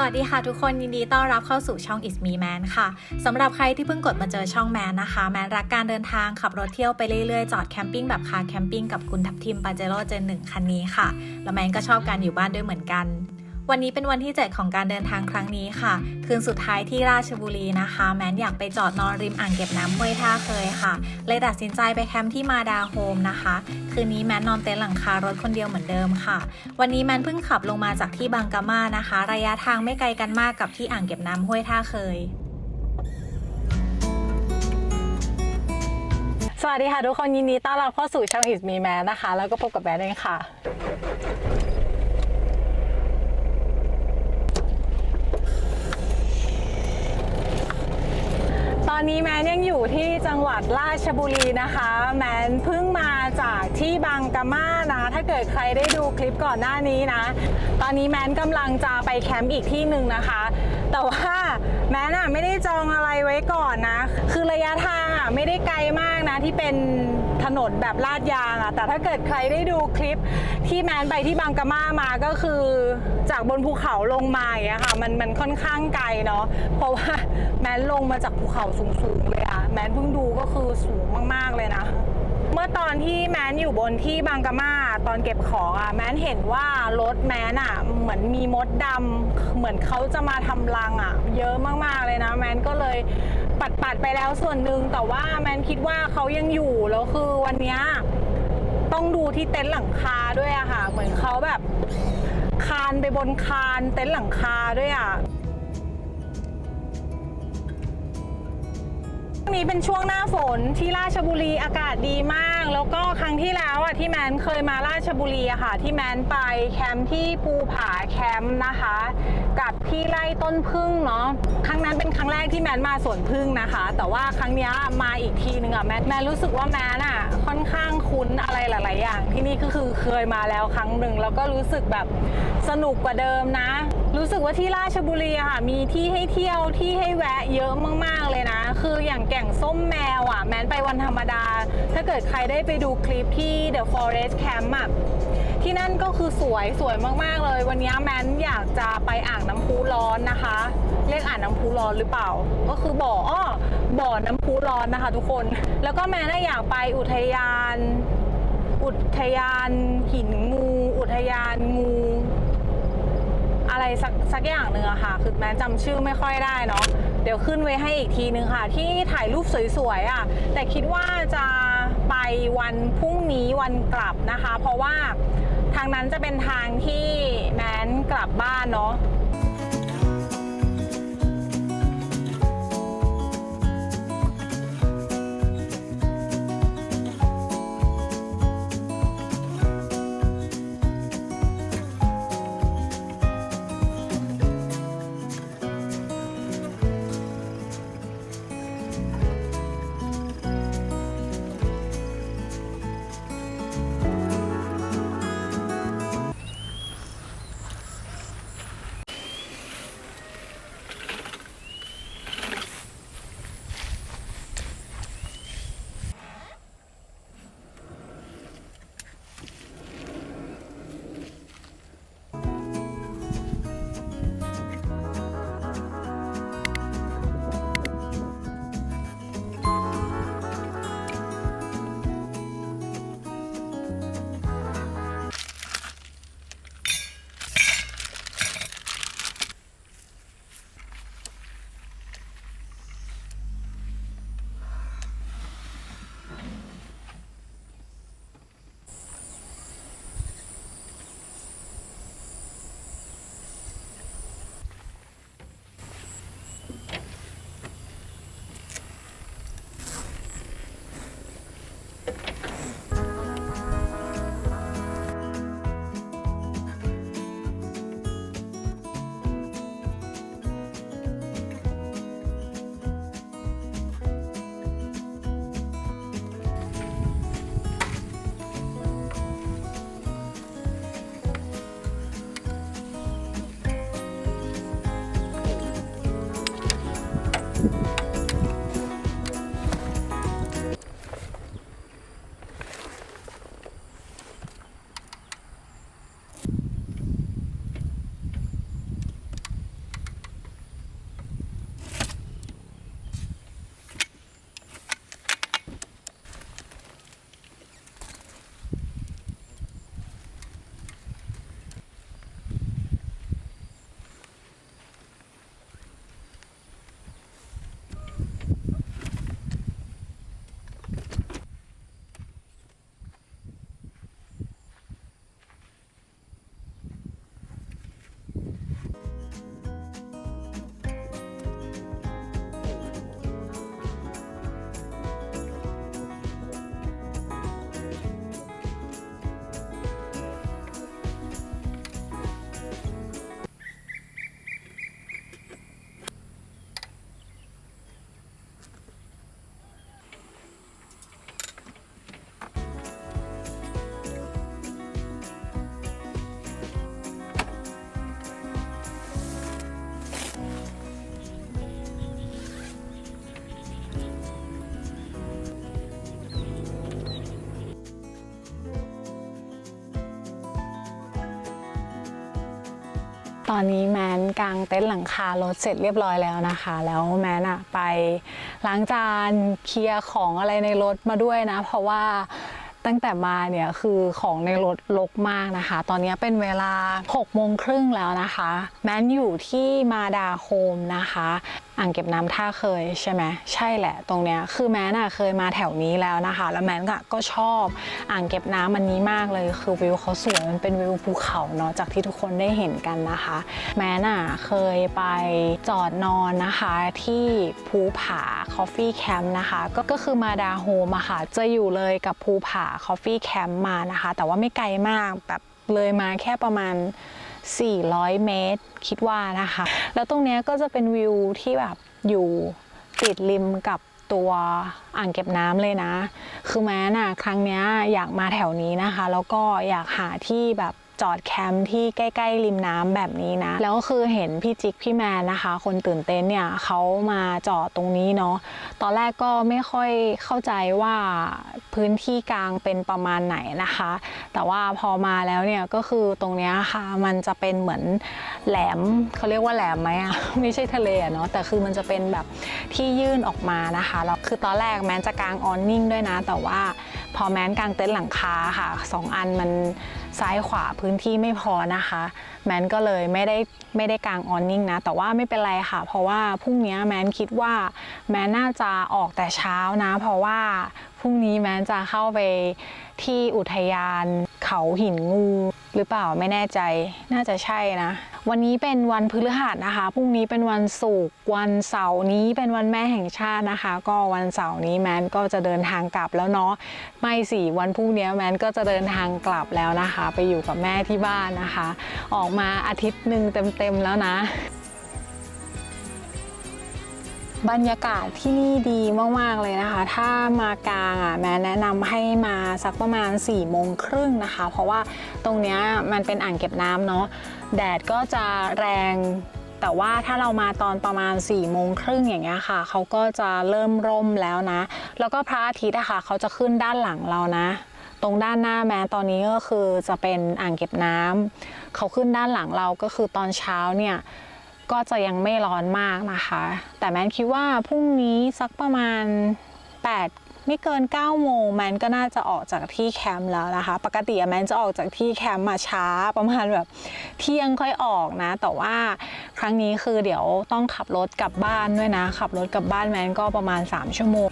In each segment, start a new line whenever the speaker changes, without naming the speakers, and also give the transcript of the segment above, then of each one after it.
สวัสดีค่ะทุกคนยินดีต้อนรับเข้าสู่ช่อง Is Me Man ค่ะสำหรับใครที่เพิ่งกดมาเจอช่องแมนนะคะ แมนรักการเดินทางขับรถเที่ยวไปเรื่อยๆ จอดแคมปิ้งแบบคาร์แคมปิ้งกับคุณทับทิมปาเจโร่เจนหนึ่งคันนี้ค่ะ แล้วแมนก็ชอบการอยู่บ้านด้วยเหมือนกัน วันนี้เป็นวันที่ 7 ของการเดินทางครั้งนี้ค่ะ คืนสุดท้ายที่ราชบุรีนะคะ แมนอยากไปจอดนอนริมอ่างเก็บน้ำห้วยท่าเคยค่ะ เลยตัดสินใจไปแคมป์ที่มาดาโฮมนะคะ คืนนี้แมนนอนเต็นท์หลังคารถคนเดียวเหมือนเดิมค่ะ วันนี้แมนเพิ่งขับลงมาจากที่บางกะมานะคะ ระยะทางไม่ไกลกันมากกับที่อ่างเก็บน้ำห้วยท่าเคย
สวัสดีค่ะทุกคนยินดีต้อนรับเข้าสู่ช่อง Is Me Man นะคะ แล้วก็พบกับแบนเองค่ะ อนนี้แมนยังอยู่ที่จังหวัดราชบุรีนะคะ แมนเพิ่งมาจากที่บางกะมานะถ้าเกิดใครได้ดูคลิปก่อนหน้านี้นะ ตอนนี้แมนกำลังจะไปแคมป์อีกที่หนึ่งนะคะ แต่ว่าแมนอะไม่ได้จองอะไรไว้ก่อนนะ คือระยะทางอะไม่ได้ไกลมากนะที่เป็น นนแบบลาดยางอะแต่ถ้าเกิดใครได้ดูคลิปที่แมนไปที่บางกะมามาก็คือจากบนภูเขาลงมาอย่างเงี้ยค่ะมันมันค่อนข้างไกลเนาะเพราะว่าแมนลงมาจากภูเขาสูงๆเลยอะแมนเพิ่งดูก็คือสูงมากๆเลยนะเมื่อตอนที่แมนอยู่บนที่บางกะมาตอนเก็บของอะแมนเห็นว่ารถแมนอะเหมือนมีมดดำเหมือนเขาจะมาทำรังอะ เยอะมากๆเลยนะ แมนก็เลย ปัดปัดๆไปแล้วส่วนหนึ่งแต่ว่าแมนคิดว่าเขายังอยู่แล้วคือวันเนี้ยต้องดูที่เต็นท์หลังคาด้วยอะค่ะ เหมือนเขาแบบ คานไปบนคานเต็นท์หลังคาด้วยอะ ช่วงนี้เป็นช่วงหน้าฝนที่ราชบุรีอากาศดีมาก แล้วก็ครั้งที่แล้วอะที่แมนเคยมาราชบุรีอะค่ะ ที่แมนไปแคมป์ที่ภูผาแคมป์นะคะ กับที่ไร่ต้นพึ่งเนาะครั้งนั้นเป็นครั้งแรกที่แมนมาสวนพึ่งนะคะ แต่ว่าครั้งนี้มาอีกทีนึงอะแมนแมนรู้สึกว่าแมนอะค่อนข้างคุ้นอะไรหลาย ๆ อย่าง ที่นี่ก็คือเคยมาแล้วครั้งหนึ่งแล้วก็รู้สึกแบบสนุกกว่าเดิมนะ รู้สึกว่าที่ราชบุรีอะค่ะมีที่ให้เที่ยวที่ให้แวะเยอะมาก ๆ เลยนะ คืออย่างแก่งส้มแมวอะ แม้นไปวันธรรมดา ถ้าเกิดใครได้ไปดูคลิปที่ The Forest Camp อะที่นั่นก็คือสวยสวยมาก ๆ เลย วันนี้แมนอยากจะไปอ่างน้ำพุร้อนนะคะ เรียกอ่างน้ำพุร้อนหรือเปล่า ก็คือบ่ออ้อบ่อน้ำพุร้อนนะคะ ทุกคน แล้วก็แมนน่ะอยากไปอุทยาน อุทยานหินงู อุทยานงู อะไรสักสักอย่างหนึ่งอะค่ะ คือแม้จำชื่อไม่ค่อยได้เนาะ ดี๋ยวขึ้นไว้ให้อีกทีนึงค่ะ ที่ถ่ายรูปสวยๆอะแต่คิดว่าจะไปวันพรุ่งนี้วันกลับนะคะ เพราะว่าทางนั้นจะเป็นทางที่แมนกลับบ้านเนาะ ตอนนี้แมนกางเต็นท์หลังคารถเสร็จเรียบร้อยแล้วนะคะ แล้วแมนอะไปล้างจานเคลียร์ของอะไรในรถมาด้วยนะ เพราะว่าตั้งแต่มาเนี่ยคือของในรถลกมากนะคะ ตอนนี้เป็นเวลา6โมงครึ่งแล้วนะคะ แมนอยู่ที่มาดาโฮมนะคะ อ่างเก็บน้ำท่าเคยใช่ไหมใช่แหละตรงเนี้ยคือแมนอะเคยมาแถวนี้แล้วนะคะ แล้วแมนก็ก็ชอบอ่างเก็บน้ำมันนี้มากเลย คือวิวเขาสวยมันเป็นวิวภูเขาเนาะจากที่ทุกคนได้เห็นกันนะคะ แมนอะเคยไปจอดนอนนะคะที่ภูผา Coffee Camp นะคะก็ก็คือมาดาโฮมอะค่ะจะอยู่เลยกับภูผา Coffee Camp มานะคะ แต่ว่าไม่ไกลมากแบบเลยมาแค่ประมาณ 400 เมตร คิดว่านะคะ แล้วตรงนี้ก็จะเป็นวิวที่แบบอยู่ติดริมกับตัวอ่างเก็บน้ำเลยนะ คือแม้น่ะ ครั้งนี้อยากมาแถวนี้นะคะ แล้วก็อยากหาที่แบบ จอดแคมป์ที่ใกล้ๆริมน้ำแบบนี้นะ แล้วก็คือเห็นพี่จิ๊กพี่แมนนะคะ คนตื่นเต้นเนี่ยเขามาจอดตรงนี้เนาะตอนแรกก็ไม่ค่อยเข้าใจว่าพื้นที่กลางเป็นประมาณไหนนะคะ แต่ว่าพอมาแล้วเนี่ยก็คือตรงนี้ค่ะมันจะเป็นเหมือนแหลมเขาเรียกว่าแหลมไหมอะไม่ใช่ทะเลอะเนาะแต่คือมันจะเป็นแบบที่ยื่นออกมานะคะแล้วคือตอนแรกแม้นจะกางออนนิ่งด้วยนะ แต่ว่าพอแม้นกางเต็นท์หลังคาค่ะสองอันมัน ซ้ายขวาพื้นที่ไม่พอนะคะ แมนก็เลยไม่ได้ไม่ได้กางออนนิ่งนะ แต่ว่าไม่เป็นไรค่ะ เพราะว่าพรุ่งนี้แมนคิดว่าแมนน่าจะออกแต่เช้านะ เพราะว่าพรุ่งนี้แมนจะเข้าไปที่อุทยานเขาหินงู หรือเปล่าไม่แน่ใจน่าจะใช่นะ วันนี้เป็นวันพฤหัสนะคะ พรุ่งนี้เป็นวันศุกร์ วันเสาร์นี้เป็นวันแม่แห่งชาตินะคะ ก็วันเสาร์นี้แมนก็จะเดินทางกลับแล้วเนาะ ไม่สิวันพรุ่งนี้แมนก็จะเดินทางกลับแล้วนะคะ ไปอยู่กับแม่ที่บ้านนะคะ ออกมาอาทิตย์หนึ่งเต็มๆแล้วนะบรรยากาศที่นี่ดีมาก ๆ เลยนะคะ ถ้ามากลางอะแม่แนะนำให้มาสักประมาณ4ี่โมงครึ่งนะคะ เพราะว่าตรงเนี้ยมันเป็นอ่างเก็บน้ำเนาะ แดดก็จะแรง แต่ว่าถ้าเรามาตอนประมาณ4ี่โมงครึ่งอย่างเงี้ยค่ะเขาก็จะเริ่มร่มแล้วนะ แล้วก็พระอาทิตย์อะค่ะเขาจะขึ้นด้านหลังเรานะ ตรงด้านหน้าแม้ตอนนี้ก็คือจะเป็นอ่างเก็บน้ำเขาขึ้นด้านหลังเราก็คือตอนเช้าเนี่ยก็จะยังไม่ร้อนมากนะคะ แต่แมนคิดว่าพรุ่งนี้สักประมาณ8 ไม่เกิน9โมงแมนก็น่าจะออกจากที่แคมป์แล้วนะคะ ปกติอะแมนจะออกจากที่แคมป์มาช้าประมาณแบบเที่ยงค่อยออกนะ แต่ว่าครั้งนี้คือเดี๋ยวต้องขับรถกลับบ้านด้วยนะ ขับรถกลับบ้านแมนก็ประมาณ 3 ชั่วโมง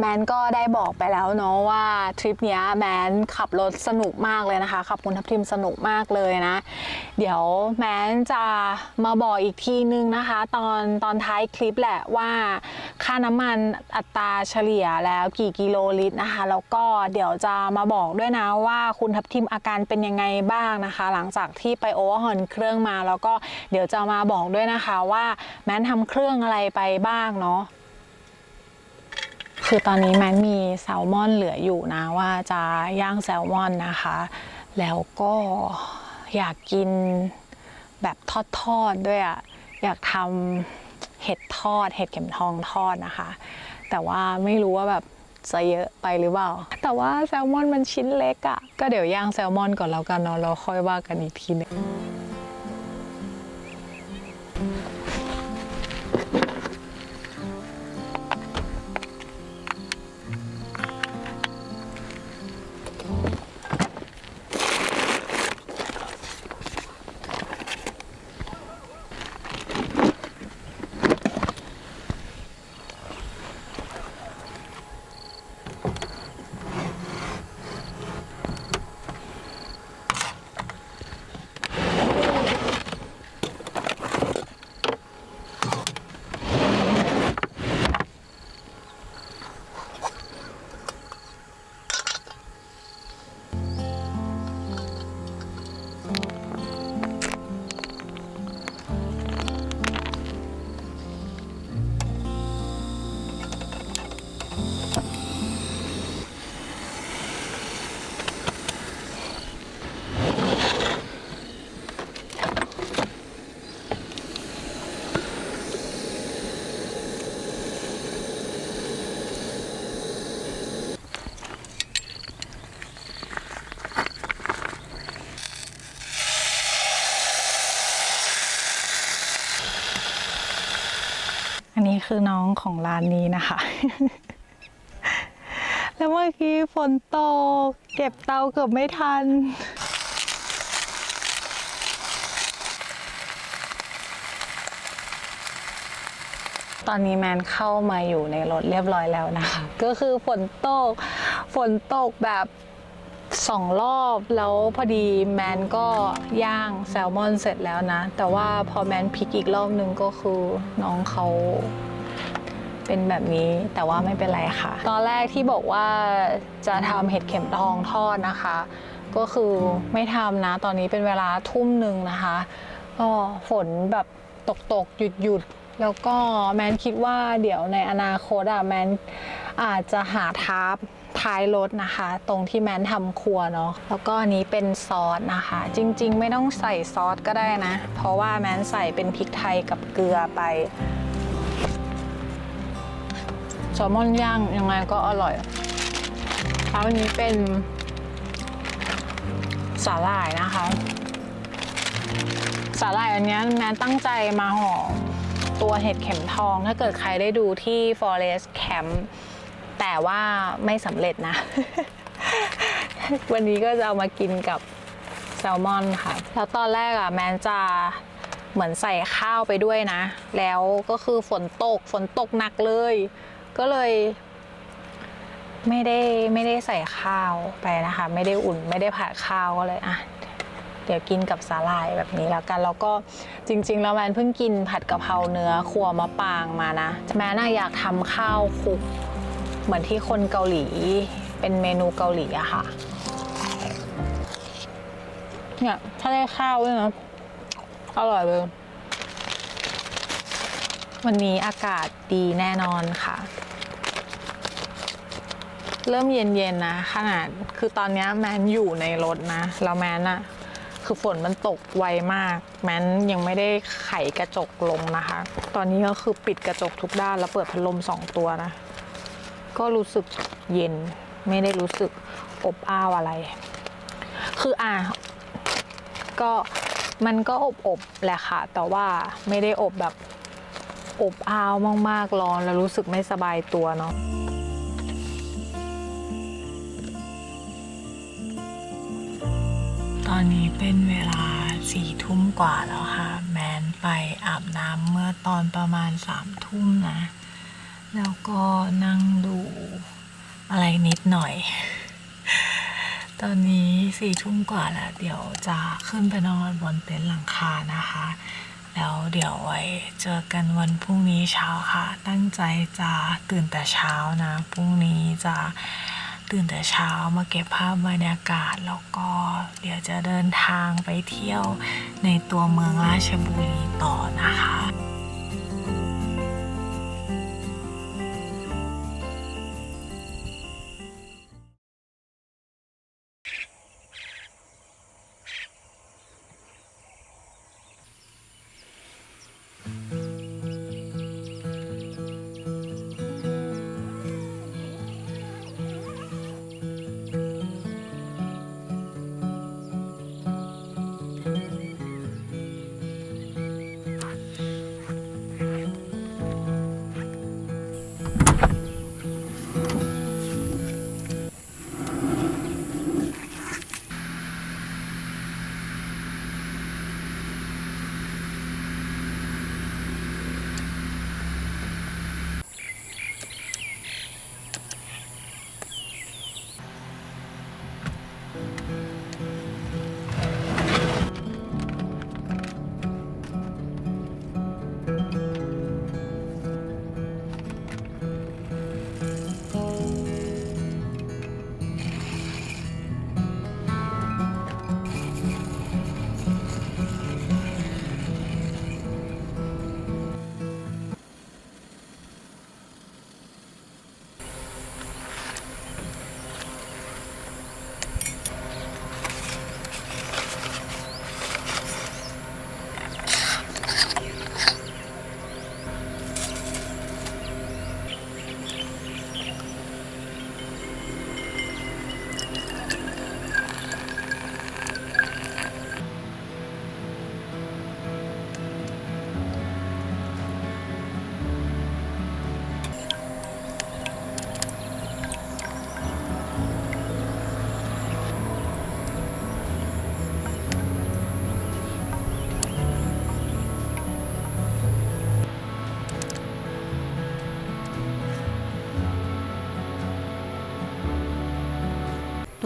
แมนก็ได้บอกไปแล้วเนาะว่าทริปนี้แมนขับรถสนุกมากเลยนะคะ ขับคุณทัพทิมสนุกมากเลยนะ เดี๋ยวแมนจะมาบอกอีกทีนึงนะคะ ตอนตอนท้ายคลิปแหละว่าค่าน้ำมันอัตราเฉลี่ยแล้วกี่กิโลลิตรนะคะ แล้วก็เดี๋ยวจะมาบอกด้วยนะว่าคุณทัพทิมอาการเป็นยังไงบ้างนะคะ หลังจากที่ไปโอเวอร์ฮอนเครื่องมา แล้วก็เดี๋ยวจะมาบอกด้วยนะคะว่าแมนทำเครื่องอะไรไปบ้างเนาะ คือตอนนี้แมนมีแซลมอนเหลืออยู่นะว่าจะย่างแซลมอนนะคะ แล้วก็อยากกินแบบทอดๆด้วยอะ่ะอยากทำเห็ดทอด เห็ดเข็มทองทอดนะคะ แต่ว่าไม่รู้ว่าแบบจะเยอะไปหรือเปล่า แต่ว่าแซลมอนมันชิ้นเล็กอะ่ะก็เดี๋ยวย่างแซลมอนก่อนแล้วกันเนาะเราค่อยว่ากันอีกทีหนึง คือน้องของร้านนี้นะคะ แล้วเมื่อกี้ฝนตก เก็บเตาเกือบไม่ทัน ตอนนี้แมนเข้ามาอยู่ในรถเรียบร้อยแล้วนะคะ ก็คือฝนตก ฝนตกแบบสองรอบแล้วพอดีแมนก็ย่างแซลมอนเสร็จแล้วนะ แต่ว่าพอแมนพลิกอีกรอบนึงก็คือน้องเขา เป็นแบบนี้แต่ว่าไม่เป็นไรค่ะ ตอนแรกที่บอกว่าจะทำเห็ดเข็มทองทอดนะคะ ก็คือไม่ทำนะ ตอนนี้เป็นเวลาทุ่มหนึ่งนะคะก็ฝนแบบตกตกหยุดหยุดแล้วก็แมนคิดว่าเดี๋ยวในอนาคตอะแมนอาจจะหาทาร์ปท้ายรถนะคะ ตรงที่แมนทำครัวเนาะแล้วก็อันนี้เป็นซอสนะคะ จริง ๆ ไม่ต้องใส่ซอสก็ได้นะ เพราะว่าแมนใส่เป็นพริกไทยกับเกลือไป ซลมอนย่างยังไงก็อร่อยแล้วอันนี้เป็นสาหร่ายนะคะ สาหร่ายอันนี้แมนตั้งใจมาห่อตัวเห็ดเข็มทอง ถ้าเกิดใครได้ดูที่ Forest Camp แต่ว่าไม่สำเร็จนะ วันนี้ก็จะเอามากินกับแซลมอนค่ะ แล้วตอนแรกอะแมนจะเหมือนใส่ข้าวไปด้วยนะ แล้วก็คือฝนตกฝนตกหนักเลย ก็เลยไม่ได้ไม่ได้ใส่ข้าวไปนะคะ ไม่ได้อุ่นไม่ได้ผัดข้าวก็เลยอะเดี๋ยวกินกับสาหร่ายแบบนี้แล้วกันแล้วก็จริง ๆ แล้วแมนเพิ่งกินผัดกะเพราเนื้อครัวมะปางมานะแมนน่ะอยากทำข้าวคลุก เหมือนที่คนเกาหลีเป็นเมนูเกาหลีอะค่ะเนี่ยถ้าได้ข้าวด้วยนะอร่อยเลยวันนี้อากาศดีแน่นอนค่ะ เริ่มเย็นๆนะ ขนาดคือตอนนี้แมนอยู่ในรถนะแล้วแมนอะคือฝนมันตกไวมาก แมนยังไม่ได้ไขกระจกลงนะคะ ตอนนี้ก็คือปิดกระจกทุกด้านแล้วเปิดพัดลมสองตัวนะ ก็รู้สึกเย็นไม่ได้รู้สึกอบอ้าวอะไร คืออะก็มันก็อบอบๆแหละค่ะ แต่ว่าไม่ได้อบแบบอบอ้าวมากๆร้อนแล้วรู้สึกไม่สบายตัวเนาะ
อนนี้เป็นเวลาสี่ทุ่มกว่าแล้วค่ะ แมนไปอาบน้ำเมื่อตอนประมาณสามทุ่มนะ แล้วก็นั่งดูอะไรนิดหน่อย ตอนนี้สี่ทุ่มกว่าแล้ว เดี๋ยวจะขึ้นไปนอนบนเต็นท์หลังคานะคะ แล้วเดี๋ยวไว้เจอกันวันพรุ่งนี้เช้าค่ะ ตั้งใจจะตื่นแต่เช้านะ พรุ่งนี้จะ ตื่นแต่เช้ามาเก็บภาพบรรยากาศ แล้วก็เดี๋ยวจะเดินทางไปเที่ยวในตัวเมืองราชบุรีต่อนะคะ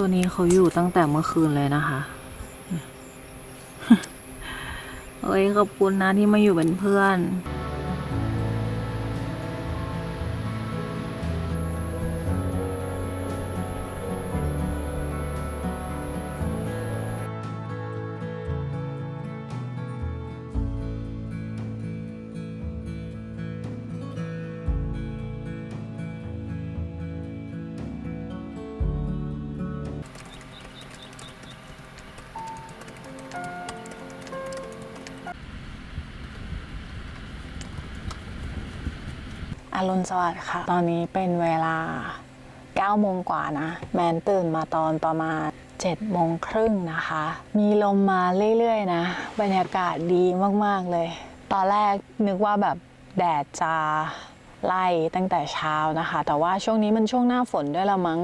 ตั
วนี้เขาอยู่ตั้งแต่เมื่อคืนเลยนะคะเอ้ยขอบคุณนะที่มาอยู่เป็นเพื่อน
รุณสวัสดิ์ค่ะ ตอนนี้เป็นเวลา 9 โมงกว่านะ แมนตื่นมาตอนประมาณ 7 โมงครึ่งนะคะ มีลมมาเรื่อยๆนะ บรรยากาศดีมากๆเลย ตอนแรกนึกว่าแบบแดดจะไล่ตั้งแต่เช้านะคะ แต่ว่าช่วงนี้มันช่วงหน้าฝนด้วยละมั้ง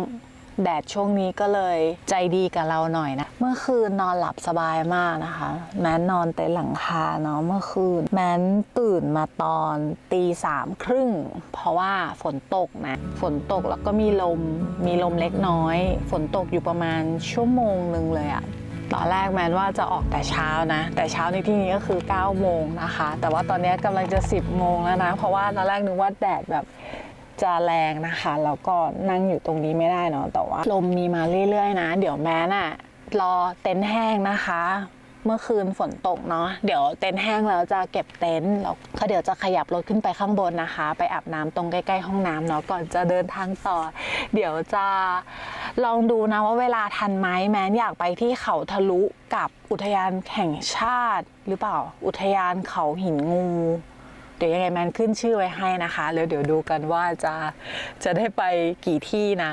แดดช่วงนี้ก็เลยใจดีกับเราหน่อยนะ เมื่อคืนนอนหลับสบายมากนะคะ แม้นนอนเต็นหลังคาเนาะเมื่อคืน แม้นตื่นมาตอนตีสามครึ่ง เพราะว่าฝนตกนะ ฝนตกแล้วก็มีลม มีลมเล็กน้อย ฝนตกอยู่ประมาณชั่วโมงหนึ่งเลยอะตอนแรกแมนว่าจะออกแต่เช้านะ แต่เช้าในที่นี้ก็คือ 9 โมงนะคะ แต่ว่าตอนนี้กำลังจะ 10 โมงแล้วนะ เพราะว่าตอนแรกนึกว่าแดดแบบจะแรงนะคะ แล้วก็นั่งอยู่ตรงนี้ไม่ได้เนาะแต่ว่าลมมีมาเรื่อยๆนะ เดี๋ยวแม้น่ะ รอเต็นท์แห้งนะคะ เมื่อคืนฝนตกเนาะเดี๋ยวเต็นท์แห้งแล้วจะเก็บเต็นท์แล้วก็เดี๋ยวจะขยับรถขึ้นไปข้างบนนะคะ ไปอาบน้ำตรงใกล้ๆห้องน้ำเนาะก่อนจะเดินทางต่อ เดี๋ยวจะลองดูนะว่าเวลาทันไหมแม้นอยากไปที่เขาทะลุกับอุทยานแห่งชาติ หรือเปล่า อุทยานเขาหินงูเดี๋ยวยังไงแมนขึ้นชื่อไว้ให้นะคะ แล้วเดี๋ยวดูกันว่าจะจะได้ไปกี่ที่นะ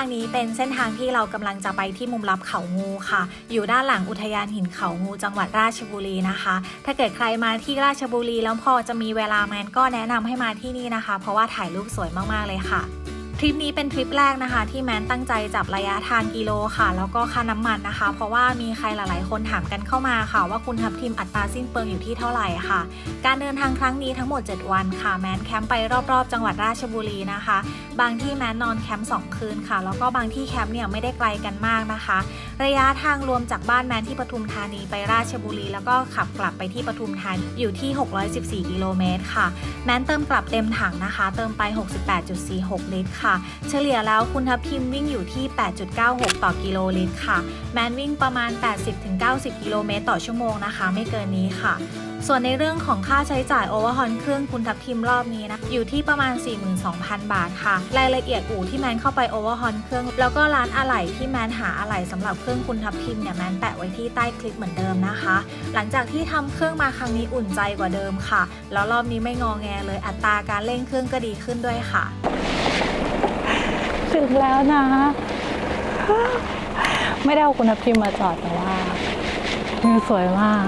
า
งนี้เป็นเส้นทางที่เรากำลังจะไปที่มุมลับเขางูค่ะ อยู่ด้านหลังอุทยานหินเขางูจังหวัดราชบุรีนะคะ ถ้าเกิดใครมาที่ราชบุรีแล้วพอจะมีเวลาแมนก็แนะนำให้มาที่นี่นะคะ เพราะว่าถ่ายรูปสวยมากๆเลยค่ะ ทริปนี้เป็นทริปแรกนะคะ ที่แมนตั้งใจจับระยะทางกิโลค่ะ แล้วก็ค่าน้ำมันนะคะ เพราะว่ามีใครหลาย ๆ คนถามกันเข้ามาค่ะ ว่าคุณทับทิมอัตราสิ้นเปลืองอยู่ที่เท่าไหร่ค่ะ การเดินทางครั้งนี้ทั้งหมด 7 วันค่ะ แมนแคมป์ไปรอบ ๆ จังหวัดราชบุรีนะคะ บางที่แมนนอนแคมป์2คืนค่ะ แล้วก็บางที่แคมป์เนี่ยไม่ได้ไกลกันมากนะคะ ระยะทางรวมจากบ้านแมนที่ปทุมธานีไปราชบุรี แล้วก็ขับกลับไปที่ปทุมธานีอยู่ที่ 614 กิโลเมตรค่ะ แม้นเติมกลับเต็มถังนะคะ เติมไป 68.46 ลิตรค่ะเฉลี่ยแล้วคุณทับทิมวิ่งอยู่ที่ 8.96 ต่อกิโลลิตรค่ะ แมนวิ่งประมาณ 80-90 กิโลเมตรต่อชั่วโมงนะคะ ไม่เกินนี้ค่ะส่วนในเรื่องของค่าใช้จ่ายโอเวอร์ฮอนเครื่องคุณทับทิมรอบนี้นะ อยู่ที่ประมาณ 42,000 บาทค่ะ รายละเอียดอู่ที่แมนเข้าไปโอเวอร์ฮอนเครื่อง แล้วก็ร้านอะไหล่ที่แมนหาอะไหล่สำหรับเครื่องคุณทับทิมเนี่ยแมนแปะไว้ที่ใต้คลิปเหมือนเดิมนะคะ หลังจากที่ทำเครื่องมาครั้งนี้อุ่นใจกว่าเดิมค่ะ แล้วรอบนี้ไม่งอแงเลยอัตราการเร่งเครื่องก็ดีขึ้นด้วยค่ะ
ถึงแล้วนะ ไม่ได้เอาคุณพิมมาจอดแต่ว่าวิวสวยมาก